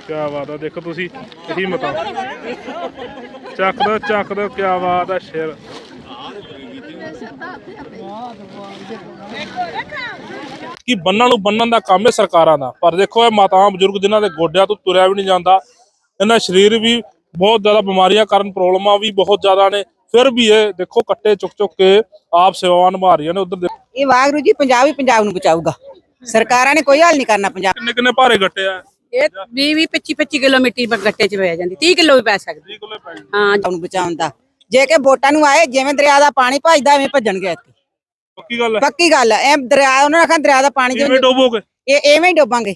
ਕੀ ਬਾਤ ਆ ਦੇਖੋ ਤੁਸੀਂ ਇਹੀ ਮਤਾ ਚੱਕ ਦੋ ਚੱਕ ਦੋ ਕੀ ਬਾਤ ਆ ਸ਼ੇਰ। ਕਿ ਬੰਨਾਂ ਨੂੰ ਬੰਨਣ ਦਾ ਕੰਮ ਹੈ ਸਰਕਾਰਾਂ ਦਾ। ਪਰ ਦੇਖੋ ਇਹ ਮਾਤਾਵਾਂ ਬਜ਼ੁਰਗ ਜਿਨ੍ਹਾਂ ਦੇ ਗੋਡਿਆਂ ਤੋਂ ਤੁਰਿਆ ਵੀ ਨਹੀਂ ਜਾਂਦਾ ਇਹਨਾਂ ਸਰੀਰ ਵੀ ਬਹੁਤ ਜ਼ਿਆਦਾ ਬਿਮਾਰੀਆਂ ਕਾਰਨ ਪ੍ਰੋਬਲਮਾਂ ਵੀ ਬਹੁਤ ਜ਼ਿਆਦਾ ਨੇ ਫਿਰ ਵੀ ਇਹ ਦੇਖੋ ਕੱਟੇ ਚੁੱਕ ਚੁੱਕ ਕੇ ਆਪ ਸੇਵਾਵਾਂ ਨਿਭਾ ਰਹੀਆਂ ਨੇ ਉਧਰ ਇਹ ਵਾਹਿਗੁਰੂ ਜੀ ਪੰਜਾਬ ਹੀ ਪੰਜਾਬ ਨੂੰ ਬਚਾਊਗਾ। ਸਰਕਾਰਾਂ ਨੇ ਕੋਈ ਹੱਲ ਨਹੀਂ ਕਰਨਾ ਪੰਜਾਬ ਕਿੰਨੇ ਕਿੰਨੇ ਭਾਰੇ ਆ? ਇਹ 20 20 25 25 ਕਿਲੋਮੀਟਰ ਗੱਟੇ ਚ ਪੈ ਜਾਂਦੀ 30 ਕਿਲੋ ਵੀ ਪੈ ਸਕਦੀ। 20 ਕਿਲੋ ਪੈ ਗਏ। ਹਾਂ ਨੂੰ ਬਚਾਉਣ ਦਾ। ਜੇ ਕਿ ਵੋਟਾਂ ਨੂੰ ਆਏ ਜਿਵੇਂ ਦਰਿਆ ਦਾ ਪਾਣੀ ਭਜਦਾ ਐਵੇਂ ਭੱਜਣਗੇ ਇੱਥੇ। ਪੱਕੀ ਗੱਲ ਹੈ। ਪੱਕੀ ਗੱਲ ਹੈ। ਇਹ ਦਰਿਆ ਉਹਨਾਂ ਨੇ ਆਖਿਆ ਦਰਿਆ ਦਾ ਪਾਣੀ ਜਿਵੇਂ ਡੋਬੋਗੇ? ਇਹ ਐਵੇਂ ਹੀ ਡੋਬਾਂਗੇ।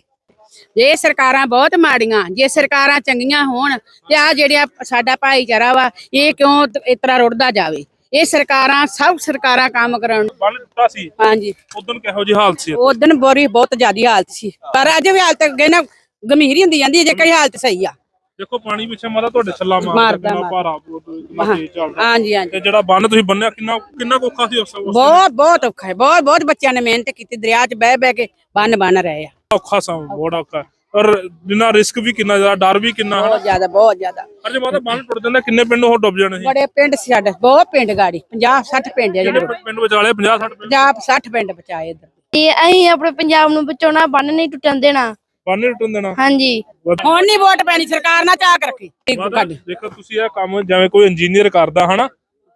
ਜੇ ਸਰਕਾਰਾਂ ਬਹੁਤ ਮਾੜੀਆਂ ਜੇ ਸਰਕਾਰਾਂ ਚੰਗੀਆਂ ਹੋਣ ਤੇ ਆ ਜਿਹੜਿਆ ਸਾਡਾ ਭਾਈਚਾਰਾ ਵਾ ਇਹ ਕਿਉਂ ਤਰ੍ਹਾਂ ਰੁੜਦਾ ਜਾਵੇ? ਇਹ ਸਰਕਾਰਾਂ ਸਭ ਸਰਕਾਰਾਂ ਕੰਮ ਕਰਾਉਣ ਬੰਨ ਟੁੱਟਾ ਸੀ। ਹਾਂਜੀ। ਉਦੋਂ ਕਿਹੋ ਜਿਹੀ ਹਾਲਤ ਸੀ ਉਸ ਦਿਨ ਬੋਰੀ ਬਹੁਤ ਜ਼ਿਆਦੀ ਹਾਲਤ ਸੀ। ਪਰ ਅਜੇ ਵੀ ਹਾਲਤ ਅੱਗੇ ਨਾ ਗੰਭੀਰ ਹੀ ਹੁੰਦੀ ਜਾਂਦੀ ਹੈ ਜੇ ਕਈ ਹਾਲਤ ਸਹੀ ਆ। ਦੇਖੋ ਪਾਣੀ ਪਿੱਛੇ ਮਾਤਾ ਤੁਹਾਡੇ ਛੱਲਾ ਮਾਰਦਾ ਮਾਰਦਾ, ਕਿੰਨਾ। ਭਾਰਾ ਬਹੁਤ ਕਿੰਨਾ ਤੇਜ਼ ਚੱਲਦਾ। ਹਾਂਜੀ ਹਾਂਜੀ। ਤੇ ਜਿਹੜਾ ਬੰਨ ਤੁਸੀਂ ਬੰਨਿਆ ਕਿੰਨਾ ਕਿੰਨਾ ਕੋਖਾ ਸੀ ਉਸ ਉਸ ਬਹੁਤ ਬਹੁਤ ਔਖਾ ਹੈ ਬਹੁਤ ਬਹੁਤ ਬੱਚਿਆਂ ਨੇ ਮਿਹਨਤ ਕੀਤੀ ਦਰਿਆ 'ਚ ਬਹਿ ਬਹਿ ਕੇ ਬੰਨ ਬਣ ਰਹੇ ਆ। ਔਖਾ ਸਾ ਬਹੁਤ ਔਖਾ ਔਰ ਜਿੰਨਾ ਰਿਸਕ ਵੀ ਕਿੰਨਾ ਜ਼ਿਆਦਾ ਡਰ ਵੀ ਕਿੰਨਾ ਬਹੁਤ ਜ਼ਿਆਦਾ ਬਹੁਤ ਜ਼ਿਆਦਾ। ਪਰ ਜੇ ਮਾਤਾ ਬੰਨ ਟੁੱਟ ਜਾਂਦਾ ਕਿੰਨੇ ਪਿੰਡ ਉਹ ਡੁੱਬ ਜਾਣੇ ਸੀ? ਬੜੇ ਪਿੰਡ ਸੀ ਸਾਡੇ ਬਹੁਤ ਪਿੰਡ ਗਾੜੀ 50 60 ਪਿੰਡ ਆ ਜਿਹੜੇ। ਪਿੰਡ ਵਿਚਾਲੇ 50 60 ਪਿੰਡ? 50 60 ਪਿੰਡ ਬਚਾਏ ਇੱਧਰ। ਤੇ ਅਸੀਂ ਆਪਣੇ ਪੰਜਾਬ ਨੂੰ ਬਚਾਉਣਾ ਬੰਨ ਨਹੀਂ ਟੁੱਟਣ ਦੇਣਾ। ਬੰਨ ਨੀ ਟੁੱਟਣ ਦੇਣਾ ਹਾਂਜੀ ਹੁਣ ਨਹੀਂ ਵੋਟ ਪੈਣੀ ਸਰਕਾਰ ਨਾਲ ਝਾਕ ਰੱਖੀ। ਦੇਖੋ ਤੁਸੀਂ ਇਹ ਕੰਮ ਜਿਵੇਂ ਕੋਈ ਇੰਜੀਨੀਅਰ ਕਰਦਾ ਹਨਾ?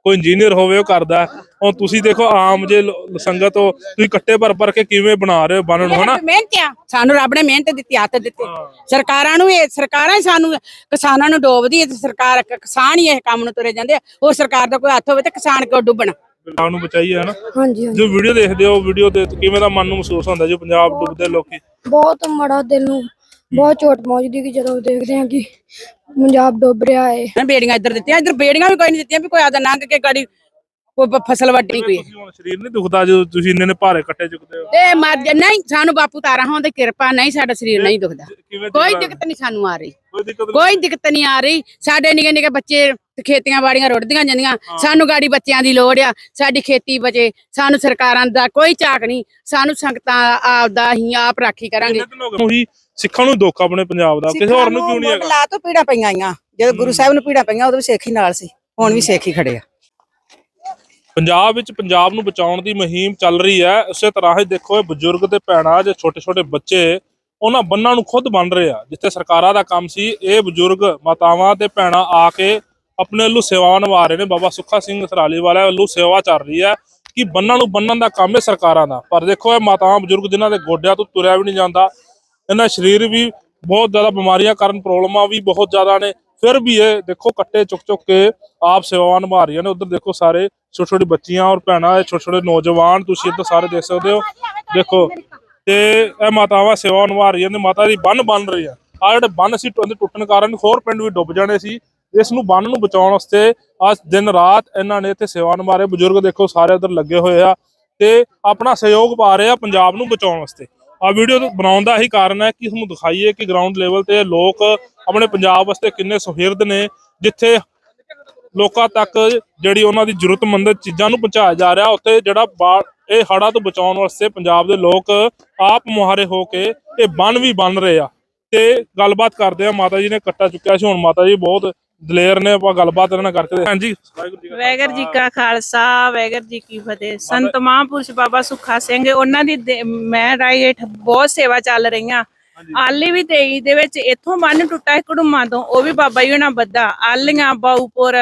ਕੋਈ ਇੰਜੀਨੀਅਰ ਹੋਵੇ ਉਹ ਕਰਦਾ। ਹੁਣ ਤੁਸੀਂ ਦੇਖੋ ਆਮ ਜੇ ਲ- ਸੰਗਤ ਹੋ ਤੁਸੀਂ ਕੱਟੇ ਭਰ ਭਰ ਕੇ ਕਿਵੇਂ ਬਣਾ ਰਹੇ ਹੋ ਬੰਨ ਨੂੰ ਹਨਾ? ਮਿਹਨਤ ਆ। ਸਾਨੂੰ ਰੱਬ ਨੇ ਮਿਹਨਤ ਦਿੱਤੀ ਹੱਥ ਦਿੱਤੇ। ਸਰਕਾਰਾਂ ਨੂੰ ਇਹ ਸਰਕਾਰਾਂ ਹੀ ਸਾਨੂੰ ਕਿਸਾਨਾਂ ਨੂੰ ਡੋਬਦੀ ਹੈ ਤੇ ਸਰਕਾਰ ਕਿਸਾਨ ਹੀ ਇਹ ਕੰਮ ਨੂੰ ਤੁਰੇ ਜਾਂਦੇ ਆ। ਉਹ ਸਰਕਾਰ ਦਾ ਕੋਈ ਹੱਥ ਹੋਵੇ ਤੇ ਕਿਸਾਨ ਕਿਉਂ ਡੁੱਬਣ? ਪੰਜਾਬ ਨੂੰ ਬਚਾਈਏ ਹਨਾ? ਹਾਂਜੀ ਜੋ ਵੀਡੀਓ ਦੇਖਦੇ ਹੋ ਵੀਡੀਓ ਦੇ ਕਿਵੇਂ ਦਾ ਮਨ ਨੂੰ ਮਹਿਸੂਸ ਹੁੰਦਾ ਜੋ ਪੰਜਾਬ ਡੁੱਬਦੇ ਲੋਕੀ? ਬਹੁਤ ਮਾੜਾ ਦਿਲ ਨੂੰ ਬਹੁਤ ਚੋਟ ਪਹੁੰਚਦੀ ਕਿ ਜਦੋਂ ਦੇਖਦੇ ਹਾਂ ਕਿ ਪੰਜਾਬ ਡੁੱਬ ਰਿਹਾ ਹੈ ਨਾ ਬੇੜੀਆਂ ਇੱਧਰ ਦਿੱਤੀਆਂ ਇੱਧਰ ਬੇੜੀਆਂ ਵੀ ਕੋਈ ਨਹੀਂ ਦਿੱਤੀਆਂ ਵੀ ਕੋਈ ਆਦਾ ਲੰਘ ਕੇ ਗਾੜੀ ਕੋਈ ਬ- ਫਸਲ ਵੱਢਣੀ ਕੋਈ। ਤੁਸੀਂ ਹੁਣ ਸਰੀਰ ਨਹੀਂ ਦੁਖਦਾ ਜਦੋਂ ਤੁਸੀਂ ਇੰਨੇ ਨੇ ਭਾਰੇ ਕੱਟੇ ਚੁੱਕਦੇ ਹੋ? ਤੇ ਮਰ ਜਾ- ਨਹੀਂ ਸਾਨੂੰ ਬਾਪੂ ਤਾਰਾ ਹੋਣ ਦੀ ਕਿਰਪਾ ਨਹੀਂ ਸਾਡਾ ਸਰੀਰ ਨਹੀਂ ਦੁਖਦਾ। ਕਿਵੇਂ ਕੋਈ? ਦਿੱਕਤ ਨਹੀਂ ਸਾਨੂੰ ਆ ਰਹੀ। ਕੋਈ ਦਿੱਕਤ ਨਹੀਂ। ਕੋਈ ਦਿੱਕਤ ਨਹੀਂ ਆ ਰਹੀ। ਸਾਡੇ ਨਿੱਕੇ ਨਿੱਕੇ ਬੱਚੇ ਤੇ ਖੇਤੀਆਂ ਬਾੜੀਆਂ ਰੁੜਦੀਆਂ ਜਾਂਦੀਆਂ। ਸਾਨੂੰ ਗਾੜੀ ਬੱਚਿਆਂ ਦੀ ਲੋੜ ਆ ਸਾਡੀ ਖੇਤੀ ਬਚੇ। ਸਾਨੂੰ ਸਰਕਾਰਾਂ ਦਾ ਕੋਈ ਝਾਕ ਨਹੀਂ ਸਾਨੂੰ ਸੰਗਤਾਂ ਆਪਦਾ ਹੀ ਆਪ ਰਾਖੀ ਕਰਾਂਗੇ। ਉਹੀ ਸਿੱਖਾਂ ਨੂੰ ਦੁੱਖ ਆਪਣੇ ਪੰਜਾਬ ਦਾ ਕਿਸੇ ਹੋਰ ਨੂੰ ਕਿਉਂ ਨਹੀਂ ਹੈਗਾ? ਲਾ ਤੋਂ ਪੀੜਾ ਪਈਆਂ ਆਈਆਂ। ਜਦੋਂ ਗੁਰੂ ਸਾਹਿਬ ਨੂੰ ਪੀੜਾ ਪਈਆਂ ਉਦੋਂ ਵੀ ਸੇਖੀ ਨਾਲ ਸੀ ਹੁਣ ਵੀ ਸੇਖੀ ਖੜੇ ਆ। ਪੰਜਾਬ ਵਿੱਚ ਪੰਜਾਬ ਨੂੰ ਬਚਾਉਣ ਦੀ ਮੁਹਿੰਮ ਚੱਲ ਰਹੀ ਹੈ। ਉਸੇ ਤਰ੍ਹਾਂ ਹੀ ਦੇਖੋ ਇਹ ਬਜ਼ੁਰਗ ਤੇ ਭੈਣਾਂ ਜੇ ਛੋਟੇ ਛੋਟੇ ਬੱਚੇ ਉਹਨਾਂ ਬੰਨਾਂ ਨੂੰ ਖੁਦ ਬਣ ਰਹੇ ਆ। ਜਿੱਥੇ ਸਰਕਾਰਾਂ ਦਾ ਕੰਮ ਸੀ ਇਹ ਬਜ਼ੁਰਗ ਮਾਤਾਵਾਂ ਤੇ ਭੈਣਾਂ ਆ ਕੇ ਆਪਣੇ ਵੱਲੋਂ ਸੇਵਾ ਨਿਭਾ ਰਹੇ ਨੇ ਬਾਬਾ ਸੁੱਖਾ ਸਿੰਘ ਸਰਾਲੀ ਵਾਲਾ ਵੱਲੋਂ ਸੇਵਾ ਚੱਲ ਰਹੀ ਹੈ ਕਿ ਬੰਨਾਂ ਨੂੰ ਬੰਨਣ ਦਾ ਕੰਮ ਹੈ ਸਰਕਾਰਾਂ ਦਾ। ਪਰ ਦੇਖੋ ਇਹ ਮਾਤਾਵਾਂ ਬਜ਼ੁਰਗ ਜਿਨ੍ਹਾਂ ਦੇ ਗੋਡਿਆਂ ਤੋਂ ਤੁਰਿਆ ਵੀ ਨਹੀਂ ਜਾਂਦਾ, ਇਹਨਾਂ ਸਰੀਰ ਵੀ ਬਹੁਤ ਜ਼ਿਆਦਾ ਬਿਮਾਰੀਆਂ ਕਾਰਨ ਪ੍ਰੋਬਲਮਾਂ ਵੀ ਬਹੁਤ ਜ਼ਿਆਦਾ ਨੇ, ਫਿਰ ਵੀ ਇਹ ਦੇਖੋ ਕੱਟੇ ਚੁੱਕ ਚੁੱਕ ਕੇ ਆਪ ਸੇਵਾਵਾਂ ਨਿਭਾ ਰਹੀਆਂ ਨੇ। ਉਧਰ ਦੇਖੋ ਸਾਰੇ ਛੋਟੀ ਛੋਟੀ ਬੱਚੀਆਂ ਔਰ ਭੈਣਾਂ, ਇਹ ਛੋਟੇ ਛੋਟੇ ਨੌਜਵਾਨ ਤੁਸੀਂ ਇੱਧਰ ਸਾਰੇ ਦੇਖ ਸਕਦੇ ਹੋ। ਦੇਖੋ ਤੇ ਇਹ ਮਾਤਾਵਾਂ ਸੇਵਾ ਨਿਭਾ ਰਹੀਆਂ ਨੇ, ਮਾਤਾ ਦੀ ਬੰਨ ਬਣ ਰਹੀ ਆ ਆ ਜਿਹੜੇ ਬੰਨ ਸੀ ਟੁੱਟਣ ਟੁੱਟਣ ਕਾਰਨ ਹੋਰ ਪਿੰਡ ਵੀ ਡੁੱਬ ਜਾਣੇ ਸੀ। ਇਸ ਨੂੰ ਬੰਨ ਨੂੰ ਬਚਾਉਣ ਵਾਸਤੇ ਅੱਜ ਦਿਨ ਰਾਤ ਇਹਨਾਂ ਨੇ ਇੱਥੇ ਸੇਵਾ ਨਿਭਾ ਰਹੇ। ਬਜ਼ੁਰਗ ਦੇਖੋ, ਸਾਰੇ ਉਧਰ ਲੱਗੇ ਹੋਏ ਆ ਤੇ ਆਪਣਾ ਸਹਿਯੋਗ ਪਾ ਰਹੇ ਆ ਪੰਜਾਬ ਨੂੰ ਬਚਾਉਣ ਵਾਸਤੇ। ਆ ਵੀਡੀਓ ਬਣਾਉਣ ਦਾ ਇਹੀ ਕਾਰਨ ਹੈ ਕਿ ਤੁਹਾਨੂੰ ਦਿਖਾਈਏ ਕਿ ਗਰਾਊਂਡ ਲੈਵਲ ਤੇ ਲੋਕ ਆਪਣੇ ਪੰਜਾਬ ਵਾਸਤੇ ਕਿੰਨੇ ਸੁਹਿਰਦ ਨੇ, ਜਿੱਥੇ ਲੋਕਾਂ ਤੱਕ ਜਿਹੜੀ ਉਹਨਾਂ ਦੀ ਜ਼ਰੂਰਤਮੰਦ ਚੀਜ਼ਾਂ ਨੂੰ ਪਹੁੰਚਾਇਆ ਜਾ ਰਿਹਾ। ਉੱਥੇ ਜਿਹੜਾ ਬਾ- ਇਹ ਹੜ੍ਹਾਂ ਤੋਂ ਬਚਾਉਣ ਵਾਸਤੇ ਪੰਜਾਬ ਦੇ ਲੋਕ ਆਪ ਮੁਹਾਰੇ ਹੋ ਕੇ ਇਹ ਬੰਨ ਵੀ ਬਣ ਰਹੇ ਆ। ਤੇ ਗੱਲਬਾਤ ਕਰਦੇ ਆ, ਮਾਤਾ ਜੀ ਨੇ ਕੱਟਾ ਚੁੱਕਿਆ ਸੀ, ਹੁਣ ਮਾਤਾ ਜੀ ਬਹੁਤ ਦਲੇਰ ਨੇ ਆਪਾਂ ਗੱਲਬਾਤ ਇਹਨਾਂ ਨਾਲ ਕਰਕੇ ਹਾਂਜੀ। ਕਾ ਵੈਗਰ ਜੀ ਕਾ ਖਾਲਸਾ ਵੈਗਰ ਜੀ ਕੀ ਫਤਿਹ। ਸੰਤ ਮਹਾਂਪੁਰਸ਼ ਬਾਬਾ ਸੁੱਖਾ ਸਿੰਘ ਉਹਨਾਂ ਦੀ ਮੈਂ ਰਾਈ ਹੇਠ ਬਹੁਤ ਸੇਵਾ ਚੱਲ ਰਹੀਆਂ। ਆਲੀ ਵੀ 23 ਦੇ ਵਿੱਚ ਇੱਥੋਂ ਬੰਨ ਟੁੱਟਾ ਹੈ ਕੜੂਮਾਂ ਤੋਂ ਉਹ ਵੀ ਬਾਬਾ ਜੀ ਉਹਨਾਂ ਬੱਦਾ ਆਲੀਆਂ ਬਾਊਪੁਰ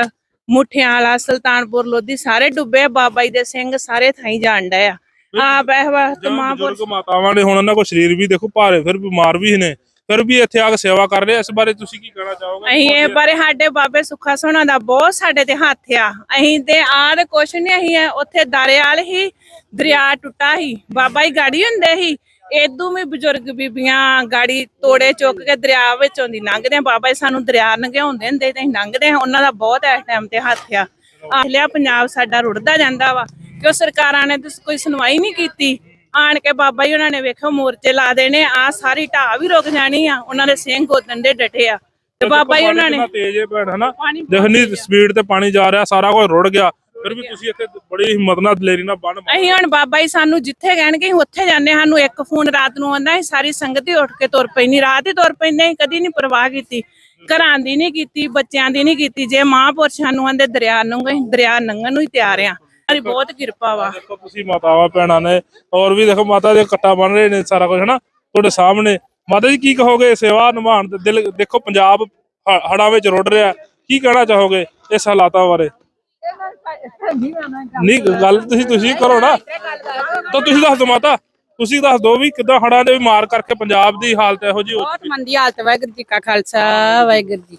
ਮੁੱਠਿਆਂ ਵਾਲਾ ਸੁਲਤਾਨਪੁਰ ਲੋਧੀ ਸਾਰੇ ਡੁੱਬੇ ਬਾਬਾ ਜੀ ਦੇ ਸਿੰਘ ਸਾਰੇ ਥਾਈ ਜਾਣ ਡਏ ਆ। ਆ ਬਹਿ ਵਕਤ ਜਿਵੇਂ ਮਹਾਂਪੁਰਸ਼ ਬਜ਼ੁਰਗ ਮਾਤਾਵਾਂ ਦੇ ਹੁਣ ਉਹਨਾਂ ਕੋਲ ਸਰੀਰ ਵੀ ਦੇਖੋ ਭਾਰੇ ਫਿਰ ਬਿਮਾਰ ਵੀ ਨੇ। ਫਿਰ ਵੀ ਇੱਥੇ ਆ ਕੇ ਸੇਵਾ ਕਰ ਰਹੇ ਆ। ਇਸ ਬਾਰੇ ਤੁਸੀਂ ਕੀ ਕਹਿਣਾ ਚਾਹੋਗੇ? ਅਸੀਂ ਇਹ ਬਾਰੇ ਸਾਡੇ ਬਾਬੇ ਸੁੱਖਾ ਸੋਹਣਾ ਦਾ ਬਹੁਤ ਸਾਡੇ ਤੇ ਹੱਥ ਆ। ਅਸੀਂ ਤੇ ਤੇ ਕੁਛ ਨਹੀਂ ਅਸੀਂ ਇਹ ਉੱਥੇ ਦਰਿਆਲ ਹੀ ਦਰਿਆ ਟੁੱਟਾ ਸੀ ਬਾਬਾ ਹੀ ਗਾੜੀ ਹੁੰਦੇ ਸੀ ਇਦੋਂ ਵੀ ਬਜ਼ੁਰਗ ਬੀਬੀਆਂ ਗਾੜੀ ਤੋੜੇ ਚੁੱਕ ਕੇ ਦਰਿਆ ਵਿੱਚੋਂ ਦੀ ਲੰਘਦੇ ਆ। ਬਾਬਾ ਜੀ ਸਾਨੂੰ ਦਰਿਆ ਲੰਘਾਉਂਦੇ ਹੁੰਦੇ ਤੇ ਅਸੀਂ ਲੰਘਦੇ ਆ ਉਹਨਾਂ ਦਾ ਬਹੁਤ ਇਸ ਟਾਈਮ ਤੇ ਹੱਥ ਆ। ਆਹ ਲਿਆ ਪੰਜਾਬ ਸਾਡਾ ਰੁੜਦਾ ਜਾਂਦਾ ਵਾ। ਕਿਉਂ ਸਰਕਾਰਾਂ ਨੇ ਤਾਂ ਕੋਈ ਸੁਣਵਾਈ ਨਹੀਂ ਕੀਤੀ? ਆਣ ਕੇ ਬਾਬਾ ਜੀ ਉਹਨਾਂ ਨੇ ਵੇਖੋ ਮੋਰਚੇ ਲਾ ਦੇਣੇ ਆ ਸਾਰੀ ਢਾਹ ਵੀ ਰੁਕ ਜਾਣੀ ਆ ਉਹਨਾਂ ਦੇ ਸਿੰਘ ਗੋਦਨ ਦੇ ਡਟੇ ਆ। ਤੇ ਬਾਬਾ ਜੀ ਉਹਨਾਂ ਨੇ ਤੇਜ਼ ਹੈ ਭੈਣ ਹਨਾ? ਦੇਖਣੀ ਸਪੀਡ ਤੇ ਪਾਣੀ ਜਾ ਰਿਹਾ ਸਾਰਾ ਕੁਝ ਰੁੜ ਗਿਆ। ਫਿਰ ਵੀ ਤੁਸੀਂ ਇੱਥੇ ਬੜੀ ਹਿੰਮਤ ਨਾਲ ਦਲੇਰੀ ਨਾਲ ਬੰਨ ਅਸੀਂ ਹੁਣ ਬਾਬਾ ਜੀ ਸਾਨੂੰ ਜਿੱਥੇ ਕਹਿਣਗੇ ਉੱਥੇ ਜਾਂਦੇ ਹਾਂ। ਸਾਨੂੰ ਇੱਕ ਫੋਨ ਰਾਤ ਨੂੰ ਆਉਂਦਾ ਸੀ ਸਾਰੀ ਸੰਗਤ ਹੀ ਉੱਠ ਕੇ ਤੁਰ ਪੈਣੀ ਰਾਤ ਹੀ ਤੁਰ ਪੈਂਦੇ ਕਦੀ ਨਹੀਂ ਪਰਵਾਹ ਕੀਤੀ। ਘਰਾਂ ਦੀ ਨਹੀਂ ਕੀਤੀ ਬੱਚਿਆਂ ਦੀ ਨਹੀਂ ਕੀਤੀ। ਜੇ ਮਹਾਂਪੁਰਸ਼ਾਂ ਨੂੰ ਆਂਦੇ ਦਰਿਆ ਨੂੰ ਅਸੀਂ ਦਰਿਆ ਲੰਘਣ ਨੂੰ ਹੀ ਤਿਆਰ ਆ। ਸਾਡੀ ਬਹੁਤ ਕਿਰਪਾ ਵਾ। ਦੇਖੋ ਤੁਸੀਂ ਮਾਤਾਵਾਂ ਭੈਣਾਂ ਨੇ ਔਰ ਵੀ ਦੇਖੋ ਮਾਤਾ ਦੇ ਕੱਟਾ ਬਣ ਰਹੇ ਨੇ ਸਾਰਾ ਕੁਝ ਹਨਾ? ਤੁਹਾਡੇ ਸਾਹਮਣੇ। ਮਾਤਾ ਜੀ ਕੀ ਕਹੋਗੇ? ਸੇਵਾ ਨਿਭਾਉਣ ਦੇ ਦਿਲ ਦੇਖੋ ਪੰਜਾਬ ਹ- ਹੜ੍ਹਾਂ ਵਿੱਚ ਰੁੜ ਰਿਹਾ। ਕੀ ਕਹਿਣਾ ਚਾਹੋਗੇ ਇਸ ਹਾਲਾਤਾਂ ਬਾਰੇ? ਨਹੀਂ ਗੱਲ ਤੁਸੀਂ ਤੁਸੀਂ ਕਰੋ ਨਾ। ਤਾਂ ਤੁਸੀਂ ਦੱਸ ਦਿਓ ਮਾਤਾ। ਤੁਸੀਂ ਦੱਸ ਦਿਓ ਵੀ ਕਿੱਦਾਂ ਹੜ੍ਹਾਂ ਦੇ ਵੀ ਮਾਰ ਕਰਕੇ ਪੰਜਾਬ ਦੀ ਹਾਲਤ ਇਹੋ ਹੋ ਬਹੁਤ ਮੰਦੀ ਹਾਲਤ ਵਾਹਿਗੁਰੂ ਜੀ ਕਾ ਖਾਲਸਾ ਵਾਹਿਗੁਰੂ ਜੀ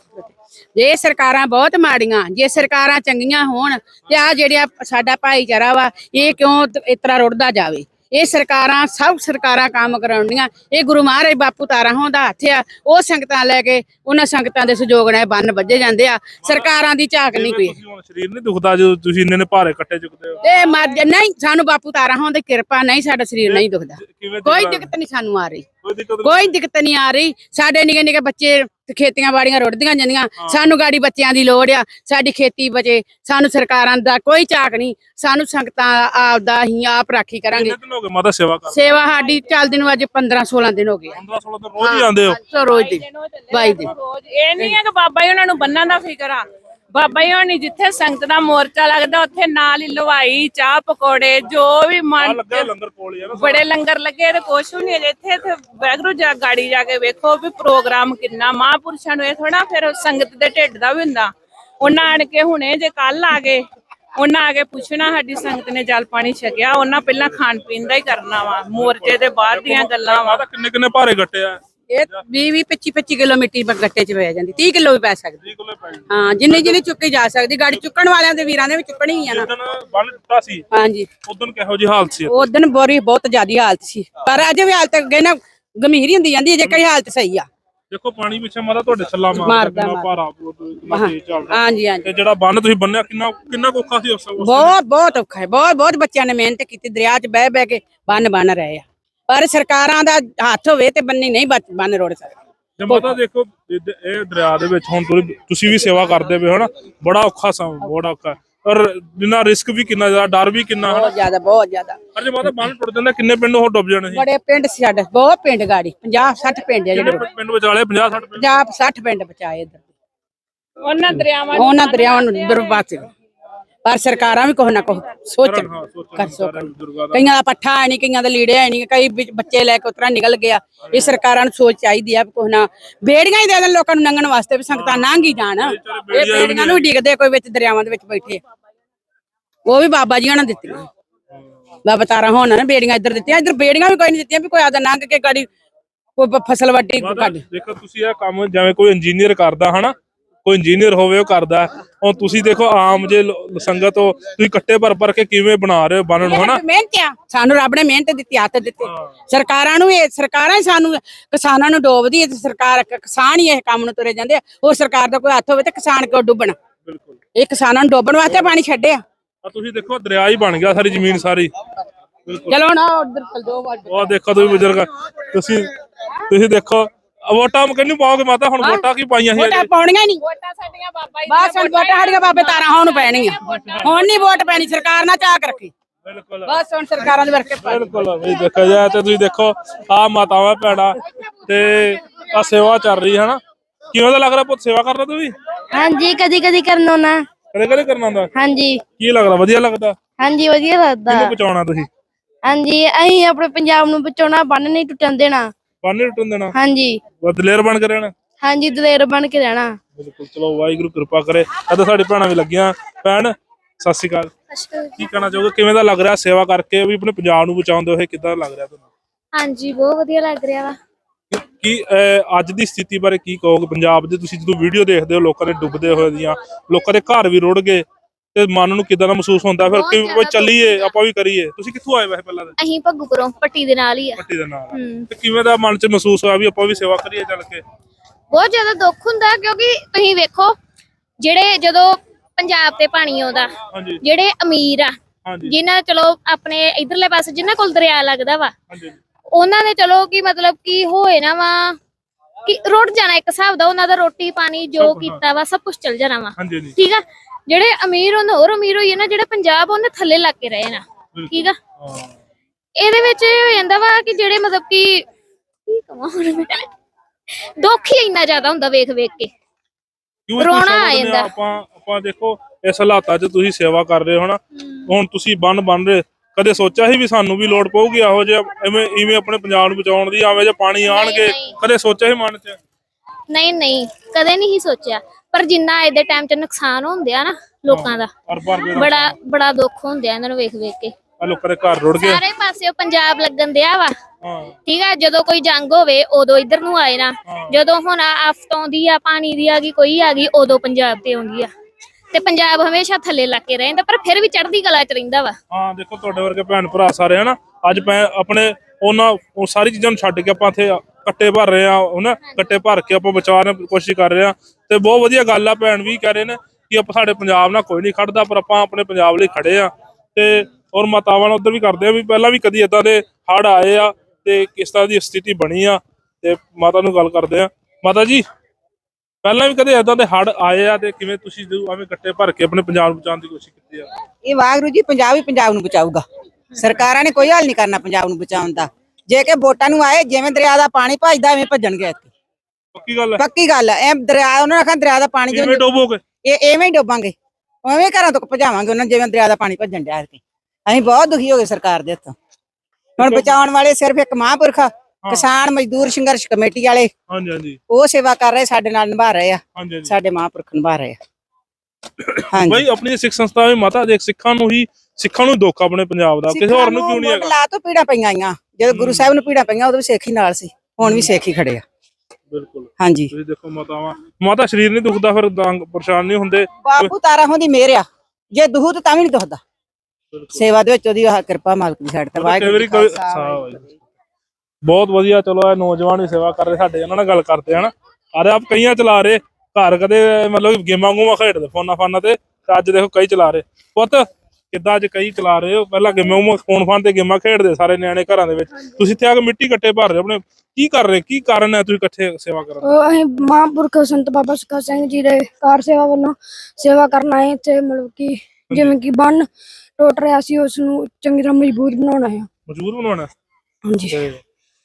ਜੇ ਸਰਕਾਰਾਂ ਬਹੁਤ ਮਾੜੀਆਂ ਜੇ ਸਰਕਾਰਾਂ ਚੰਗੀਆਂ ਹੋਣ ਤੇ ਆ ਜਿਹੜਿਆ ਸਾਡਾ ਭਾਈਚਾਰਾ ਵਾ ਇਹ ਕਿਉਂ ਤਰ੍ਹਾਂ ਰੁੜਦਾ ਜਾਵੇ? ਇਹ ਸਰਕਾਰਾਂ ਸਭ ਸਰਕਾਰਾਂ ਕੰਮ ਕਰਾਉਂਦੀਆਂ। ਇਹ ਗੁਰੂ ਮਹਾਰਾਜ ਬਾਪੂ ਤਾਰਾ ਹੋਂਦਾ ਹੱਥ ਆ ਉਹ ਸੰਗਤਾਂ ਲੈ ਕੇ ਉਹਨਾਂ ਸੰਗਤਾਂ ਦੇ ਸਹਿਯੋਗ ਨਾਲ ਬੰਨ ਵੱਜੇ ਜਾਂਦੇ ਆ। ਸਰਕਾਰਾਂ ਦੀ ਝਾਕ ਨਹੀਂ ਕੋਈ। ਤੁਸੀਂ ਹੁਣ ਸਰੀਰ ਨਹੀਂ ਦੁਖਦਾ ਜਦੋਂ ਤੁਸੀਂ ਇੰਨੇ ਨੇ ਭਾਰੇ ਕੱਟੇ ਚੁੱਕਦੇ ਹੋ? ਤੇ ਮਰ ਨਹੀਂ ਸਾਨੂੰ ਬਾਪੂ ਤਾਰਾ ਹੋਣ ਦੀ ਕਿਰਪਾ ਨਹੀਂ ਸਾਡਾ ਸਰੀਰ ਨਹੀਂ ਦੁਖਦਾ। ਕੋਈ? ਦਿੱਕਤ ਨਹੀਂ ਸਾਨੂੰ ਆ ਰਹੀ। ਕੋਈ ਦਿੱਕਤ ਨਹੀਂ? ਆ ਰਹੀ। ਸਾਡੇ ਨਿੱਕੇ ਨਿੱਕੇ ਬੱਚੇ ਤੇ ਖੇਤੀਆਂ ਬਾੜੀਆਂ ਰੁੜਦੀਆਂ ਜਾਂਦੀਆਂ। ਸਾਨੂੰ ਗਾੜੀ ਬੱਚਿਆਂ ਦੀ ਲੋੜ ਆ। ਸਾਡੀ ਖੇਤੀ ਬਚੇ। ਸਾਨੂੰ ਸਰਕਾਰਾਂ ਦਾ ਕੋਈ ਝਾਕ ਨਹੀਂ। ਸਾਨੂੰ ਸੰਗਤਾਂ ਆਪਦਾ ਹੀ ਆਪ ਰਾਖੀ ਕਰਾਂਗੇ। ਕਿੰਨੇ ਦਿਨ ਹੋ ਗਏ ਮਾਤਾ ਸੇਵਾ ਕਰ ਸੇਵਾ ਸਾਡੀ ਚੱਲਦੀ ਨੂੰ ਅੱਜ 15 16 ਦਿਨ ਹੋ ਗਏ ਆ। 15 16 ਦਿਨ ਰੋਜ਼ ਹੀ ਆਉਂਦੇ ਹੋ? ਰੋਜ਼ ਦੀ। ਬਾਈ ਦਿਨ ਰੋਜ਼। ਇਹ ਨਹੀਂ ਹੈ ਕਿ ਬਾਬਾ ਜੀ ਉਹਨਾਂ ਨੂੰ ਬੰਨਾਂ ਦਾ ਫਿਕਰ ਆ। ਬਾਬਾ ਜੀ ਹੋਣੀ ਜਿੱਥੇ ਸੰਗਤ ਦਾ ਮੋਰਚਾ ਲੱਗਦਾ ਉੱਥੇ ਨਾਲ ਹੀ ਲਵਾਈ ਚਾਹ ਪਕੌੜੇ ਜੋ ਵੀ ਆ ਮਨ ਲੱਗਾ ਲੰਗਰ ਕੋਲ ਹੀ ਆ ਨਾ ਬੜੇ ਲੰਗਰ ਲੱਗੇ ਤੇ ਕੁਛ ਵੀ ਨਹੀਂ ਅਜੇ ਇੱਥੇ ਇੱਥੇ ਵੈਗਰੂ ਜਾ ਗਾੜੀ ਜਾ ਕੇ ਵੇਖੋ ਵੀ ਪ੍ਰੋਗਰਾਮ ਕਿੰਨਾ ਮਹਾਂਪੁਰਸ਼ਾਂ ਨੂੰ ਇਹ ਥੋੜਾ ਫਿਰ ਸੰਗਤ ਦੇ ਢਿੱਡ ਦਾ ਵੀ ਹੁੰਦਾ। ਉਹਨਾਂ ਆਣ ਕੇ ਹੁਣੇ ਜੇ ਕੱਲ ਆ ਗਏ ਉਹਨਾਂ ਆ ਕੇ ਪੁੱਛਣਾ ਸਾਡੀ ਸੰਗਤ ਨੇ ਜਲ ਪਾਣੀ ਛਕਿਆ ਉਹਨਾਂ ਪਹਿਲਾਂ ਖਾਣ ਪੀਣ ਦਾ ਹੀ ਕਰਨਾ ਵਾ ਮੋਰਚੇ ਦੇ ਬਾਅਦ ਦੀਆਂ ਗੱਲਾਂ ਵਾ। ਮਾਤਾ ਕਿੰਨੇ ਕਿੰਨੇ ਭਾਰੇ ਗੱਟੇ ਆ। ਇਹ 20 20 25 25 ਕਿਲੋ ਮਿੱਟੀ ਬ- ਗੱਟੇ ਚ ਪੈ ਜਾਂਦੀ 30 ਕਿਲੋ ਵੀ ਪੈ ਸਕਦੀ। 30 ਕਿਲੋ ਪੈ ਗਏ ਹਾਂ ਜਿੰਨੀ ਜਿੰਨੀ ਚੁੱਕੀ ਜਾ ਸਕਦੀ ਗਾੜੀ ਚੁੱਕਣ ਵਾਲਿਆਂ ਦੇ ਵੀਰਾਂ ਨੇ ਵੀ ਚੁੱਕਣੀ ਹੀ ਆ ਨਾ। ਉਦੋਂ ਬੰਨ ਟੁੱਟਾ ਸੀ ਹਾਂਜੀ। ਉਦੋਂ ਕਿਹੋ ਜਿਹੀ ਹਾਲਤ ਸੀ? ਉਹ ਦਿਨ ਬੋਰੀ ਬਹੁਤ ਜ਼ਿਆਦੀ ਹਾਲਤ ਸੀ। ਪਰ ਅਜੇ ਵੀ ਹਾਲਤ ਅੱਗੇ ਨਾ ਗੰਭੀਰ ਹੀ ਹੁੰਦੀ ਜਾਂਦੀ ਹੈ ਜੇ ਕਈ ਹਾਲਤ ਸਹੀ ਆ। ਦੇਖੋ ਪਾਣੀ ਪਿੱਛੇ ਮਾਤਾ ਤੁਹਾਡੇ ਛੱਲਾ ਮਾਰਦਾ ਮਾਰਦਾ, ਕਿੰਨਾ ਮਾਰਦਾ। ਭਾਰਾ ਬਹੁਤ ਕਿੰਨਾ ਤੇਜ਼ ਚੱਲਦਾ ਹਾਂਜੀ ਹਾਂਜੀ। ਤੇ ਜਿਹੜਾ ਬੰਨ ਤੁਸੀਂ ਬੰਨਿਆ ਕਿੰਨਾ ਕਿੰਨਾ ਕੋਖਾ ਸੀ ਉਸ ਉਸ ਬਹੁਤ ਬਹੁਤ ਔਖਾ ਹੈ ਬਹੁਤ ਬਹੁਤ ਬੱਚਿਆਂ ਨੇ ਮਿਹਨਤ ਕੀਤੀ ਦਰਿਆ 'ਚ ਬਹਿ ਬਹਿ ਕੇ ਬੰਨ ਬਣ ਰਹੇ ਆ। ਪਰ ਸਰਕਾਰਾਂ ਦਾ ਹੱਥ ਹੋਵੇ ਤੇ ਬੰਨੀ ਨਹੀਂ ਬਚ- ਬੰਨ ਰੋੜ ਸਕਦੇ। ਜੇ ਮਾਤਾ ਦੇਖੋ ਇਹ ਇਹ ਦਰਿਆ ਦੇ ਵਿੱਚ ਹੁਣ ਤੁਸੀਂ ਤੁਸੀਂ ਵੀ ਸੇਵਾ ਕਰਦੇ ਪਏ ਹੋ ਨਾ ਬੜਾ ਔਖਾ ਸਮਾਂ ਬੜਾ ਔਖਾ। ਔਰ ਜਿੰਨਾ ਰਿਸਕ ਵੀ ਕਿੰਨਾ ਜ਼ਿਆਦਾ ਡਰ ਵੀ ਕਿੰਨਾ ਹਨਾ? ਬਹੁਤ ਜ਼ਿਆਦਾ ਬਹੁਤ ਜ਼ਿਆਦਾ। ਪਰ ਜੇ ਮਾਤਾ ਬੰਨ ਟੁੱਟ ਜਾਂਦਾ ਕਿੰਨੇ ਪਿੰਡ ਉਹ ਡੁੱਬ ਜਾਣੇ ਸੀ? ਬੜੇ ਪਿੰਡ ਸੀ ਸਾਡੇ ਬਹੁਤ ਪਿੰਡ ਗਾੜੀ 50 60 ਪਿੰਡ ਆ ਜਿਹੜੇ। ਕਿੰਨੇ ਪਿੰਡ ਵਿਚਾਲੇ 50 60 ਪਿੰਡ? 50 60 ਪਿੰਡ ਬਚਾਏ ਇੱਧਰ। ਉਹਨਾਂ ਦਰਿਆਵਾਂ ਉਹਨਾਂ ਦਰਿਆਵਾਂ ਨੂੰ ਦੁਰਬਾਸੇ ਪਰ ਸਰਕਾਰਾਂ ਵੀ ਕੁਛ ਨਾ ਕੁਛ ਸੋਚਣ। ਸੋਚੋ ਕਰ ਦਾ। ਕਈਆਂ ਦਾ ਪੱਠਾ ਹੈ ਨਹੀਂ ਕਈਆਂ ਦਾ ਲੀੜੇ ਹੈ ਨਹੀਂ ਕਈ ਵਿੱਚ ਬੱਚੇ ਲੈ ਕੇ ਉਤਰਾ ਨਿਕਲ ਗਿਆ। ਇਹ ਸਰਕਾਰਾਂ ਨੂੰ ਸੋਚ ਚਾਹੀਦੀ ਆ ਕੁਛ ਨਾ। ਬੇੜੀਆਂ ਹੀ ਦੇ ਦੇਣ ਲੋਕਾਂ ਨੂੰ ਲੰਘਣ ਵਾਸਤੇ ਵੀ ਸੰਗਤਾਂ ਲੰਘ ਹੀ ਜਾਣ। ਇਹ ਬੇੜੀਆਂ ਨੂੰ ਡਿੱਗਦੇ ਕੋਈ ਵਿੱਚ ਦਰਿਆਵਾਂ ਦੇ ਵਿੱਚ ਬੈਠੇ। ਉਹ ਵੀ ਬਾਬਾ ਜੀ ਉਹਨਾਂ ਦਿੱਤੀਆਂ। ਬਾਬਾ ਤਾਰਾ ਹੋਣਾ ਨੇ ਬੇੜੀਆਂ ਇੱਧਰ ਦਿੱਤੀਆਂ। ਇੱਧਰ ਬੇੜੀਆਂ ਵੀ ਕੋਈ ਨਹੀਂ ਦਿੱਤੀਆਂ ਵੀ ਕੋਈ ਆਦਾ ਲੰਘ ਕੇ ਗਾੜੀ ਕੋਈ ਫਸਲ ਵੱਡੀ ਕੱਢ। ਦੇਖੋ ਤੁਸੀਂ ਇਹ ਕੰਮ ਜਿਵੇਂ ਕੋਈ ਇੰਜੀਨੀਅਰ ਕਰਦਾ ਹਨਾ? ਕੋਈ ਇੰਜੀਨੀਅਰ ਹੋਵੇ ਉਹ ਕਰਦਾ। ਹੁਣ ਤੁਸੀਂ ਦੇਖੋ ਆਮ ਜੇ ਸੰਗਤ ਹੋ ਤੁਸੀਂ ਕੱਟੇ ਭਰ ਭਰ ਕੇ ਕਿਵੇਂ ਬਣਾ ਰਹੇ ਹੋ ਬੰਨ ਨੂੰ ਹਨਾ? ਮਿਹਨਤ ਆ। ਸਾਨੂੰ ਰੱਬ ਨੇ ਮਿਹਨਤ ਦਿੱਤੀ ਹੱਥ ਦਿੱਤੇ। ਸਰਕਾਰਾਂ ਨੂੰ ਇਹ ਸਰਕਾਰਾਂ ਹੀ ਸਾਨੂੰ ਕਿਸਾਨਾਂ ਨੂੰ ਡੋਬਦੀ ਹੈ ਤੇ ਸਰਕਾਰ ਕਿਸਾਨ ਹੀ ਇਹ ਕੰਮ ਨੂੰ ਤੁਰੇ ਜਾਂਦੇ ਆ। ਹੋਰ ਸਰਕਾਰ ਦਾ ਕੋਈ ਹੱਥ ਹੋਵੇ ਤੇ ਕਿਸਾਨ ਕਿਉਂ ਡੁੱਬਣ? ਬਿਲਕੁਲ। ਇਹ ਕਿਸਾਨਾਂ ਨੂੰ ਡੋਬਣ ਵਾਸਤੇ ਪਾਣੀ ਛੱਡਿਆ। ਆ ਤੁਸੀਂ ਦੇਖੋ ਦਰਿਆ ਹੀ ਬਣ ਗਿਆ ਸਾਰੀ ਜ਼ਮੀਨ ਸਾਰੀ। ਚਲੋ ਨਾ ਉਧਰ ਚਲ ਵਾਰ ਉਹ ਦੇਖੋ ਤੁਸੀਂ ਬਜ਼ੁਰਗ ਤੁਸੀਂ ਤੁਸੀਂ ਦੇਖੋ ਵੋਟਾਂ ਕਿੰਨੂੰ ਪਾਓਗੇ ਮਾਤਾ? ਹੁਣ ਵੋਟਾਂ ਕੀ ਪਾਈਆਂ ਸੀ ਵੋਟਾਂ ਪਾਉਣੀਆਂ ਨਹੀਂ। ਵੋਟਾਂ ਸਾਡੀਆਂ ਬਾਬਾ ਜੀ ਬਸ ਹੁਣ ਵੋਟਾਂ ਸਾਡੀਆਂ ਬਾਬੇ ਤਾਰਾਂ ਹੋਣ ਪੈਣੀਆਂ ਹੁਣ ਨਹੀਂ ਵੋਟ ਪੈਣੀ ਸਰਕਾਰ ਨਾਲ ਝਾਕ ਰੱਖੀ ਬਿਲਕੁਲ। ਬਸ ਹੁਣ ਸਰਕਾਰਾਂ ਦੇ ਵਰਕੇ ਬਿਲਕੁਲ। ਵੀ ਦੇਖਿਆ ਜਾਏ ਤੇ ਤੁਸੀਂ ਦੇਖੋ ਆ ਮਾਤਾਵਾਂ ਭੈਣਾਂ ਤੇ ਆ ਸੇਵਾ ਚੱਲ ਰਹੀ ਹੈ ਨਾ ਕਿਵੇਂ ਦਾ ਲੱਗ ਰਿਹਾ ਪੁੱਤ ਸੇਵਾ ਕਰਦਾ ਤੂੰ ਵੀ? ਹਾਂਜੀ ਕਦੀ ਕਦੀ ਕਰਨੋ ਨਾ ਕਦੇ ਕਦੇ ਕਰਨਾ ਹੁੰਦਾ? ਹਾਂਜੀ। ਕੀ ਲੱਗਦਾ ਵਧੀਆ ਲੱਗਦਾ? ਹਾਂਜੀ ਵਧੀਆ ਲੱਗਦਾ। ਕਿਹਨੂੰ ਬਚਾਉਣਾ ਤੁਸੀਂ? ਹਾਂਜੀ ਅਸੀਂ ਆਪਣੇ ਪੰਜਾਬ ਨੂੰ ਬਚਾਉਣਾ ਬੰਨ ਨਹੀਂ ਟੁੱਟਣ ਦੇਣਾ। ਨੀ ਟੁੱਟਣ ਦੇਣਾ? ਹਾਂਜੀ। ਦਲੇਰ ਬਣ ਕੇ ਰਹਿਣਾ? ਹਾਂਜੀ ਦਲੇਰ ਬਣ ਕੇ ਰਹਿਣਾ। ਬਿਲਕੁਲ ਚਲੋ ਵਾਹਿਗੁਰੂ ਕਿਰਪਾ ਕਰੇ। ਅੱਜ ਸਾਡੀ ਭੈਣਾਂ ਵੀ ਲੱਗੀਆਂ। ਭੈਣ ਸਤਿ ਸ਼੍ਰੀ ਅਕਾਲ। ਕੀ ਕਹਿਣਾ ਚਾਹੋਗੇ? ਕਿਵੇਂ ਦਾ ਲੱਗ ਰਿਹਾ ਸੇਵਾ ਕਰਕੇ? ਵੀ ਆਪਣੇ ਪੰਜਾਬ ਨੂੰ ਬਚਾਉਂਦੇ ਹੋਏ ਕਿੱਦਾਂ ਲੱਗ ਰਿਹਾ ਤੁਹਾਨੂੰ? ਹਾਂਜੀ ਬਹੁਤ ਵਧੀਆ ਲੱਗ ਰਿਹਾ ਵਾ। ਕੀ ਅੱਜ ਦੀ ਸਥਿਤੀ ਬਾਰੇ ਕੀ ਕਹੋਗੇ? ਪੰਜਾਬ ਦੇ ਤੁਸੀਂ ਜਦੋਂ ਵੀਡੀਓ ਦੇਖਦੇ ਹੋ ਲੋਕਾਂ ਦੇ ਡੁੱਬਦੇ ਹੋਏ ਦੀਆਂ ਲੋਕਾਂ ਦੇ ਘਰ ਵੀ ਰੁੜ ਗਏ। ਤੇ ਮਨ ਨੂੰ ਕਿਦਾਂ ਦਾ ਮਹਿਸੂਸ ਹੁੰਦਾ? ਫਿਰ ਬਹੁਤ ਕਿ ਜ਼ਿਆਦਾ ਚੱਲੀਏ ਆਪਾਂ ਵੀ ਕਰੀਏ। ਤੁਸੀਂ ਕਿੱਥੋਂ ਆਏ ਵੈਸੇ ਪਹਿਲਾਂ ਦੇ? ਅਸੀਂ ਭੱਗੂਪੁਰੋਂ ਪੱਟੀ ਦੇ ਨਾਲ ਹੀ ਆ। ਪੱਟੀ ਦੇ ਨਾਲ ਹੂੰ। ਤੇ ਕਿਵੇਂ ਦਾ ਮਨ 'ਚ ਮਹਿਸੂਸ ਹੋਇਆ ਵੀ ਆਪਾਂ ਵੀ ਸੇਵਾ ਕਰੀਏ ਚੱਲ ਕੇ? ਬਹੁਤ ਜ਼ਿਆਦਾ ਦੁੱਖ ਹੁੰਦਾ ਕਿਉਂਕਿ ਤੁਸੀਂ ਵੇਖੋ ਜਿਹੜੇ ਜਦੋਂ ਪੰਜਾਬ ਤੇ ਪਾਣੀ ਆਉਂਦਾ ਹਾਂਜੀ। ਜਿਹੜੇ ਅਮੀਰ ਆ ਹਾਂਜੀ। ਜਿਨ੍ਹਾਂ ਚਲੋ ਆਪਣੇ ਇਧਰਲੇ ਪਾਸੇ ਜਿਨ੍ਹਾਂ ਕੋਲ ਦਰਿਆ ਲੱਗਦਾ ਵਾ ਹਾਂਜੀ। ਉਹਨਾਂ ਨੇ ਚਲੋ ਕੀ ਮਤਲਬ ਕੀ ਹੋਏ ਨਾ ਵਾ ਕਿ ਰੁੜ ਜਾਣਾ ਇੱਕ ਹਿਸਾਬ ਦਾ ਉਹਨਾਂ ਦਾ ਰੋਟੀ ਪਾਣੀ ਜੋ ਕੀਤਾ ਵਾ ਸਭ ਕੁਝ ਚਲ ਜਾਣਾ ਵਾ। ਹਾਂਜੀ। ਠੀਕ ਆ? ਜਿਹੜੇ ਅਮੀਰ ਹੁੰਦੇ ਹੋਰ ਅਮੀਰ ਹੋਈ ਨਾ ਜਿਹੜਾ ਪੰਜਾਬ ਉਹਨੇ ਥੱਲੇ ਲੱਗ ਕੇ ਰਹੇ ਨਾ। ਠੀਕ ਆ? ਇਹਦੇ ਵਿੱਚ ਇਹ ਹੋ ਜਾਂਦਾ ਵਾ ਕਿ ਜਿਹੜੇ ਮਤਲਬ ਕਿ ਕੀ ਕਹਾਂ ਹੁਣ ਮੈਂ? ਦੁੱਖ ਹੀ ਇੰਨਾ ਜ਼ਿਆਦਾ ਹੁੰਦਾ ਵੇਖ ਵੇਖ ਕੇ। ਕਿਉਂ ਰੋਣਾ ਆ ਜਾਂਦਾ। ਆਪਾਂ ਆਪਾਂ ਦੇਖੋ ਇਸ ਹਾਲਾਤਾਂ 'ਚ ਤੁਸੀਂ ਸੇਵਾ ਕਰ ਰਹੇ ਹੋ ਨਾ। ਹੁਣ ਤੁਸੀਂ ਬੰਨ ਬਣ ਰਹੇ। ਕਦੇ ਸੋਚਿਆ ਸੀ ਵੀ ਸਾਨੂੰ ਵੀ ਲੋੜ ਪਊਗੀ ਇਹੋ ਜਿਹਾ ਐਵੇਂ ਇਵੇਂ ਆਪਣੇ ਪੰਜਾਬ ਨੂੰ ਬਚਾਉਣ ਦੀ ਆਵੇਂ ਜੇ ਪਾਣੀ ਆਣਗੇ। ਨਹੀਂ। ਕਦੇ ਸੋਚਿਆ ਸੀ ਮਨ 'ਚ? ਨਹੀਂ ਨਹੀਂ ਕਦੇ ਨਹੀਂ ਸੋਚਿਆ। ਪਰ ਜਿੰਨਾ ਅੱਜ ਦੇ ਟਾਈਮ 'ਚ ਨੁਕਸਾਨ ਹੁੰਦੇ ਆ ਨਾ ਲੋਕਾਂ ਦਾ ਹਰ ਵਾਰ ਜਿਹੜਾ ਬੜਾ ਬੜਾ ਦੁੱਖ ਹੁੰਦੇ ਆ ਇਹਨਾਂ ਨੂੰ ਵੇਖ ਵੇਖ ਕੇ। ਆ ਲੋਕਾਂ ਦੇ ਘਰ ਰੁੜ ਗਏ। ਸਾਰੇ ਪਾਸੇ ਪੰਜਾਬ ਲੱਗਣ ਦਿਆ ਵਾ। ਹਾਂ। ਠੀਕ ਆ ਜਦੋਂ ਕੋਈ ਜੰਗ ਹੋਵੇ ਉਦੋਂ ਇੱਧਰ ਨੂੰ ਆਏ ਨਾ। ਜਦੋਂ ਹੁਣ ਆਫਤ ਆਉਂਦੀ ਆ ਪਾਣੀ ਦੀ ਆ ਗਈ ਕੋਈ ਆ ਗਈ ਉਦੋਂ ਪੰਜਾਬ ਤੇ ਆਉਂਦੀ ਆ। ਤੇ ਪੰਜਾਬ ਹਮੇਸ਼ਾ ਥੱਲੇ ਲੱਗ ਕੇ ਰਹਿੰਦਾ ਪਰ ਫਿਰ ਵੀ ਚੜ੍ਹਦੀ ਕਲਾ ਚ ਰਹਿੰਦਾ ਵਾ। ਹਾਂ ਦੇਖੋ ਤੁਹਾਡੇ ਵਰਗੇ ਭੈਣ ਭਰਾ ਸਾਰੇ ਹਨਾ? ਅੱਜ ਪੈ ਆਪਣੇ ਉਹਨਾਂ ਉਹ ਸਾਰੀ ਚੀਜ਼ਾਂ ਨੂੰ ਛੱਡ ਕੇ ਆਪਾਂ ਇੱਥੇ ਕੱਟੇ ਭਰ ਰਹੇ ਆ ਹਨਾ ਕੱਟੇ ਭਰ ਕੇ ਆਪਾਂ ਬਚਾਉਣ ਦੀ ਕੋਸ਼ਿਸ਼ ਕਰ ਰਹੇ ਆ। ਤੇ ਬਹੁਤ ਵਧੀਆ ਗੱਲ ਆ ਭੈਣ ਵੀ ਕਹਿ ਰਹੇ ਨੇ ਕਿ ਆਪਾਂ ਸਾਡੇ ਪੰਜਾਬ ਨਾਲ ਕੋਈ ਨਹੀਂ ਖੜਦਾ, ਪਰ ਆਪਾਂ ਆਪਣੇ ਪੰਜਾਬ ਲਈ ਖੜੇ ਆ। ਤੇ ਔਰ ਮਾਤਾਵਾਂ ਨਾਲ ਉਧਰ ਵੀ ਕਰਦੇ ਆ ਵੀ ਪਹਿਲਾਂ ਵੀ ਕਦੀ ਇਦਾਂ ਦੇ ਹੜ ਆਏ ਆ ਤੇ ਕਿਸ ਤਰ੍ਹਾਂ ਦੀ ਸਥਿਤੀ ਬਣੀ ਆ, ਤੇ ਮਾਤਾ ਨੂੰ ਗੱਲ ਕਰਦੇ ਆ। ਮਾਤਾ ਜੀ, ਪਹਿਲਾਂ ਵੀ ਕਦੇ ਇਦਾਂ ਦੇ ਹੜ ਆਏ ਆ ਤੇ ਕਿਵੇਂ ਤੁਸੀਂ ਐਵੇਂ ਕੱਟੇ ਭਰ ਕੇ ਆਪਣੇ ਪੰਜਾਬ ਨੂੰ ਬਚਾਉਣ ਦੀ ਕੋਸ਼ਿਸ਼ ਕੀਤੀ ਆ? ਇਹ ਵਾਹਿਗੁਰੂ ਜੀ, ਪੰਜਾਬ ਹੀ ਪੰਜਾਬ ਨੂੰ ਬਚਾਊਗਾ। ਸਰਕਾਰਾਂ ਨੇ ਕੋਈ ਹੱਲ ਨਹੀਂ ਕਰਨਾ ਪੰਜਾਬ ਨੂੰ ਬਚਾਉਣ ਦਾ। ਜੇ ਕਿ ਵੋਟਾਂ ਨੂੰ ਆਏ ਜਿਵੇਂ ਦਰਿਆ ਦਾ ਪਾਣੀ ਭਜਦਾ ਐਵੇਂ ਭੱਜਣਗੇ ਇੱਥੇ। ਪੱਕੀ ਗੱਲ ਹੈ? ਪੱਕੀ ਗੱਲ ਹੈ। ਇਹ ਦਰਿਆ ਉਹਨਾਂ ਨੇ ਆਖਿਆ ਦਰਿਆ ਦਾ ਪਾਣੀ ਜਿਵੇਂ ਡੋਬੋਗੇ? ਇਹ ਐਵੇਂ ਹੀ ਡੋਬਾਂਗੇ। ਐਵੇਂ ਘਰਾਂ ਤੋਂ ਭਜਾਵਾਂਗੇ ਉਹਨਾਂ ਜਿਵੇਂ ਦਰਿਆ ਦਾ ਪਾਣੀ ਭੱਜਣ ਡਿਆ ਸੀ ਅਸੀਂ ਬਹੁਤ ਦੁਖੀ ਹੋ ਗਏ ਸਰਕਾਰ ਦੇ ਹੱਥੋਂ। ਹੁਣ ਬਚਾਉਣ ਵਾਲੇ ਸਿਰਫ ਇੱਕ ਮਹਾਂਪੁਰਖ ਕਿਸਾਨ ਮਜ਼ਦੂਰ ਸੰਘਰਸ਼ ਕਮੇਟੀ ਵਾਲੇ। ਹਾਂਜੀ ਹਾਂਜੀ। ਉਹ ਸੇਵਾ ਕਰ ਰਹੇ ਸਾਡੇ ਨਾਲ ਨਿਭਾ ਰਹੇ ਆ। ਸਾਡੇ ਮਹਾਂਪੁਰਖ ਨਿਭਾ ਰਹੇ ਆ। ਹਾਂਜੀ। ਬਈ ਆਪਣੀ ਸਿੱਖ ਸੰਸਥਾ ਵੀ ਮਾਤਾ ਦੇਖ ਸਿੱਖਾਂ ਨੂੰ ਹੀ ਸਿੱਖਾਂ ਨੂੰ ਦੁੱਖ ਆਪਣੇ ਪੰਜਾਬ ਦਾ। ਕਿਸੇ ਹੋਰ ਨੂੰ ਕਿਉਂ ਨਹੀਂ ਹੈਗਾ? ਲਾ ਤੋਂ ਪੀੜਾ ਪਈਆਂ ਆਈਆਂ। ਜਦੋਂ ਗੁਰੂ ਸਾਹਿਬ ਨੂੰ ਪੀੜਾ ਪਈਆਂ ਉਦੋਂ ਵੀ ਸਿੱਖ ਹੀ ਨਾਲ ਸੀ ਹੁਣ ਵੀ ਸਿੱਖ ਹੀ ਖੜੇ ਆ। ਬਿਲਕੁਲ। ਹਾਂਜੀ। ਤੁਸੀਂ ਦੇਖੋ ਮਾਤਾਵਾਂ ਮਾਤਾ ਸਰੀਰ ਨਹੀਂ ਦੁਖਦਾ ਫਿਰ ਦੰਗ ਪਰੇਸ਼ਾਨ ਨਹੀਂ ਹੁੰਦੇ। ਬਾਪੂ ਤਾਰਾ ਹੁੰਦੀ ਮੇਰ ਆ ਜੇ ਦੁਹੂ ਤਾਂ ਵੀ ਨਹੀਂ ਦੁਖਦਾ। ਸੇਵਾ ਦੇ ਵਿੱਚ ਉਹਦੀ ਆਹ ਕਿਰਪਾ ਮਾਲਕ ਦੀ ਸਾਡੇ ਤੇ ਕਈ ਵਾਹਿਗੁਰੂ ਵਾਰੀ ਜੀ ਕਾ ਕੋਈ ਖਾਲਸਾ, ਸਾਹ ਵਾਹਿਗੁਰੂ ਵਾਹਿਗੁਰੂ। ਜੀ ਕੀ ਫਤਿਹ। ਬਹੁਤ ਵਧੀਆ ਚਲੋ ਇਹ ਨੌਜਵਾਨ ਵੀ ਸੇਵਾ ਕਰ ਰਹੇ ਸਾਡੇ ਉਹਨਾਂ ਨਾਲ ਗੱਲ ਕਰਦੇ ਹਨ ਅਰੇ ਆਪ ਕਈਆਂ ਚਲਾ ਰਹੇ ਘਰ ਕਦੇ ਮਤਲਬ ਕਿ ਗੇਮਾਂ ਗੂਮਾਂ ਖੇਡਦੇ ਫੋਨਾਂ ਫਾਨਾਂ ਤੇ ਤੇ ਅੱਜ ਦੇਖੋ ਕਈ ਚਲਾ ਰਹੇ। ਪੁੱਤ ਕਿੱਦਾਂ ਅੱਜ ਕਈ ਚਲਾ ਰਹੇ ਹੋ? ਪਹਿਲਾਂ ਗੇਮਾਂ ਫੋਨ ਫਾਨ ਤੇ ਗੇਮਾਂ ਖੇਡਦੇ ਸਾਰੇ ਨਿਆਣੇ ਘਰਾਂ ਦੇ ਵਿੱਚ। ਤੁਸੀਂ ਇੱਥੇ ਆ ਕੇ ਮਿੱਟੀ ਕੱਟੇ ਭਰ ਰਹੇ ਹੋ ਆਪਣੇ। ਕੀ ਕਰ ਰਹੇ? ਕੀ ਕਾਰਨ ਹੈ ਤੁਸੀਂ ਇਕੱਠੇ ਸੇਵਾ ਕਰਨ ਦਾ? ਉਹ ਅਸੀਂ ਮਹਾਂਪੁਰਖ ਸੰਤ ਬਾਬਾ ਸੁੱਖਾ ਸਿੰਘ ਜੀ ਦੇ ਕਾਰ ਸੇਵਾ ਵੱਲੋਂ ਸੇਵਾ ਕਰਨ ਆਏ ਤੇ ਮਤਲਬ ਕਿ ਜਿਵੇਂ ਕਿ ਬੰਨ ਟੁੱਟ ਰਿਹਾ ਸੀ ਉਸ ਨੂੰ ਚੰਗੀ ਤਰ੍ਹਾਂ ਮਜ਼ਬੂਤ ਬਣਾਉਣਾ ਹੈ। ਮਜ਼ਬੂਤ ਬਣਾਉਣਾ ਹਾਂਜੀ। ਤੇ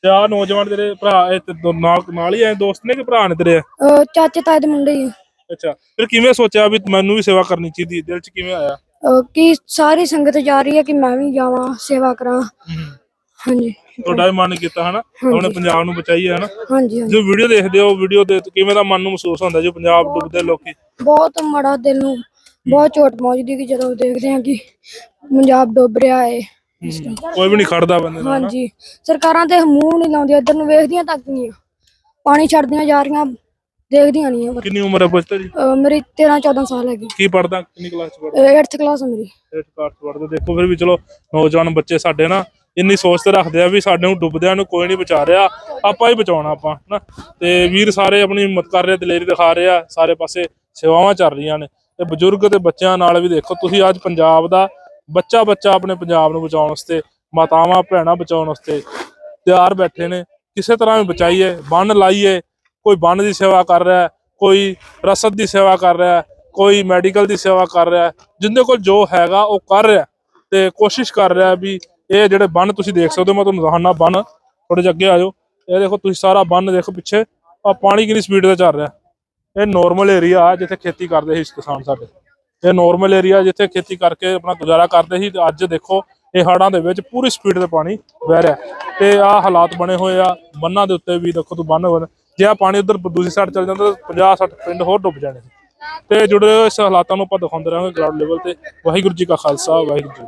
ਤੇ ਆਹ ਨੌਜਵਾਨ ਤੇਰੇ ਭਰਾ ਇਹ ਤੇ ਦੋ- ਨਾਲ ਨਾਲ ਹੀ ਆਏ ਦੋਸਤ ਨੇ ਕਿ ਭਰਾ ਨੇ ਤੇਰੇ? ਅਹ ਚਾਚੇ ਤਾਏ ਦੇ ਮੁੰਡੇ ਹੀ ਅੱਛਾ। ਫਿਰ ਕਿਵੇਂ ਸੋਚਿਆ ਵੀ ਮੈਨੂੰ ਵੀ ਸੇਵਾ ਕਰਨੀ ਚਾਹੀਦੀ ਦਿਲ 'ਚ ਕਿਵੇਂ ਆਇਆ? ਕਿ ਸਾਰੀ ਸੰਗਤ ਜਾ ਰਹੀ ਹੈ ਕਿ ਮੈਂ ਵੀ ਜਾਵਾਂ ਸੇਵਾ ਕਰਾਂ। ਹਾਂਜੀ। ਤੁਹਾਡਾ ਵੀ ਮਨ ਕੀਤਾ ਹਨਾ? ਆਪਣੇ ਪੰਜਾਬ ਨੂੰ ਬਚਾਈਏ ਹਨਾ? ਹਾਂਜੀ ਹਾਂਜੀ। ਜੋ ਵੀਡੀਓ ਦੇਖਦੇ ਹੋ ਵੀਡੀਓ ਦੇ ਕਿਵੇਂ ਦਾ ਮਨ ਨੂੰ ਮਹਿਸੂਸ ਹੁੰਦਾ ਜੋ ਪੰਜਾਬ ਡੁੱਬਦੇ ਲੋਕੀ? ਬਹੁਤ ਮਾੜਾ ਦਿਲ ਨੂੰ ਬਹੁਤ ਚੋਟ ਪਹੁੰਚਦੀ ਕਿ ਜਦੋਂ ਦੇਖਦੇ ਹਾਂ ਕਿ ਪੰਜਾਬ ਡੁੱਬ ਰਿਹਾ ਹੈ। ਕੋਈ ਵੀ ਨਹੀਂ ਖੜਦਾ ਬੰਦੇ ਨਾਲ ਹਨਾ। ਹਾਂਜੀ। ਸਰਕਾਰਾਂ ਤੇ ਮੂੰਹ ਨਹੀਂ ਲਾਉਂਦੀਆਂ ਇੱਧਰ ਨੂੰ ਵੇਖਦੀਆਂ ਤੱਕ ਨਹੀਂ ਆ। ਪਾਣੀ ਛੱਡਦੀਆਂ ਜਾ ਰਹੀਆਂ ਦੇਖਦੀਆਂ ਨਹੀਂ ਆ। ਕਿੰਨੀ ਉਮਰ ਹੈ ਪੁੱਛਤੇ ਜੀ ਅਹ ਮੇਰੀ 13 14 ਸਾਲ ਹੈਗੀ। ਕੀ ਪੜਦਾ ਕਿੰਨੀ ਕਲਾਸ ਚ ਪੜਦਾ 8th ਕਲਾਸ ਮੇਰੀ। 8th ਕਲਾਸ ਪੜਦਾ ਦੇਖੋ ਫਿਰ ਵੀ ਚਲੋ ਨੌਜਵਾਨ ਬੱਚੇ ਸਾਡੇ ਨਾ ਇੰਨੀ ਸੋਚ ਤੇ ਰੱਖਦੇ ਆ ਵੀ ਸਾਡੇ ਨੂੰ ਡੁੱਬਦਿਆਂ ਨੂੰ ਕੋਈ ਨਹੀਂ ਬਚਾ ਰਿਹਾ। ਆਪਾਂ ਹੀ ਬਚਾਉਣਾ ਆਪਾਂ ਹਨਾ? ਤੇ ਵੀਰ ਸਾਰੇ ਆਪਣੀ ਹਿੰਮਤ ਕਰ ਰਹੇ ਦਲੇਰੀ ਦਿਖਾ ਰਹੇ ਆ ਸਾਰੇ ਪਾਸੇ ਸੇਵਾਵਾਂ ਚੱਲ ਰਹੀਆਂ ਨੇ। ਤੇ ਬਜ਼ੁਰਗ ਤੇ ਬੱਚਿਆਂ ਨਾਲ ਵੀ ਦੇਖੋ ਤੁਸੀਂ ਅੱਜ ਪੰਜਾਬ ਦਾ ਬੱਚਾ ਬੱਚਾ ਆਪਣੇ ਪੰਜਾਬ ਨੂੰ ਬਚਾਉਣ ਵਾਸਤੇ ਮਾਤਾਵਾਂ ਭੈਣਾਂ ਬਚਾਉਣ ਵਾਸਤੇ ਤਿਆਰ ਬੈਠੇ ਨੇ। ਕਿਸੇ ਤਰ੍ਹਾਂ ਵੀ ਬਚਾਈਏ ਬੰਨ ਲਾਈਏ ਕੋਈ ਬੰਨ ਦੀ ਸੇਵਾ ਕਰ ਰਿਹਾ ਕੋਈ ਰਸਦ ਦੀ ਸੇਵਾ ਕਰ ਰਿਹਾ ਕੋਈ ਮੈਡੀਕਲ ਦੀ ਸੇਵਾ ਕਰ ਰਿਹਾ ਹੈ। ਜਿੰਦੇ ਕੋਲ ਜੋ ਹੈਗਾ ਉਹ ਕਰ ਰਿਹਾ ਹੈ ਤੇ ਕੋਸ਼ਿਸ਼ ਕਰ ਰਿਹਾ ਵੀ ਇਹ ਜਿਹੜੇ ਬੰਨ ਤੁਸੀਂ ਦੇਖ ਸਕਦੇ ਹੋ, ਮੈਂ ਤੁਹਾਨੂੰ ਦਿਖਾਣਾ ਬੰਨ ਥੋੜੇ ਜਿਹਾ ਅੱਗੇ ਆ ਜਾਓ। ਇਹ ਦੇਖੋ ਤੁਸੀਂ ਸਾਰਾ ਬੰਨ ਦੇਖੋ ਪਿੱਛੇ ਆ ਪਾਣੀ ਕਿੰਨੀ ਸਪੀਡ ਤੇ ਚੱਲ ਰਿਹਾ ਇਹ ਨਾਰਮਲ ਏਰੀਆ ਆ ਜਿੱਥੇ ਖੇਤੀ ਕਰਦੇ ਸੀ ਕਿਸਾਨ ਸਾਡੇ। ਇਹ ਨਾਰਮਲ ਏਰੀਆ ਜਿੱਥੇ ਖੇਤੀ ਕਰਕੇ ਆਪਣਾ ਗੁਜ਼ਾਰਾ ਕਰਦੇ ਸੀ ਤੇ ਅੱਜ ਦੇਖੋ, ਇਹ ਹੜਾਂ ਦੇ ਵਿੱਚ ਪੂਰੀ ਸਪੀਡ ਤੇ ਪਾਣੀ ਵਹਿ ਰਿਹਾ ਤੇ ਆ ਹਾਲਾਤ ਬਣੇ ਹੋਏ ਆ, ਬੰਨਾਂ ਦੇ ਉੱਤੇ ਵੀ ਦੇਖੋ ਤੂੰ ਬੰਨ ਬਣ ਜੇ ਆ ਪਾਣੀ ਉਧਰ ਦੂਜੀ ਸਾਈਡ ਚੱਲ ਜਾਂਦਾ ਤਾਂ 50 60 ਪਿੰਡ ਹੋਰ ਡੁੱਬ ਜਾਣੇ ਸੀ ਤੇ ਜੁੜੇ ਹੋਏ ਇਸ ਹਾਲਾਤਾਂ ਨੂੰ ਆਪਾਂ ਦਿਖਾਉਂਦੇ ਰਹਾਂਗੇ ਗਰਾਊਂਡ ਲੈਵਲ ਤੇ। ਵਾਹਿਗੁਰੂ ਜੀ ਕਾ ਖਾਲਸਾ, ਵਾਹਿਗੁਰੂ ਜੀ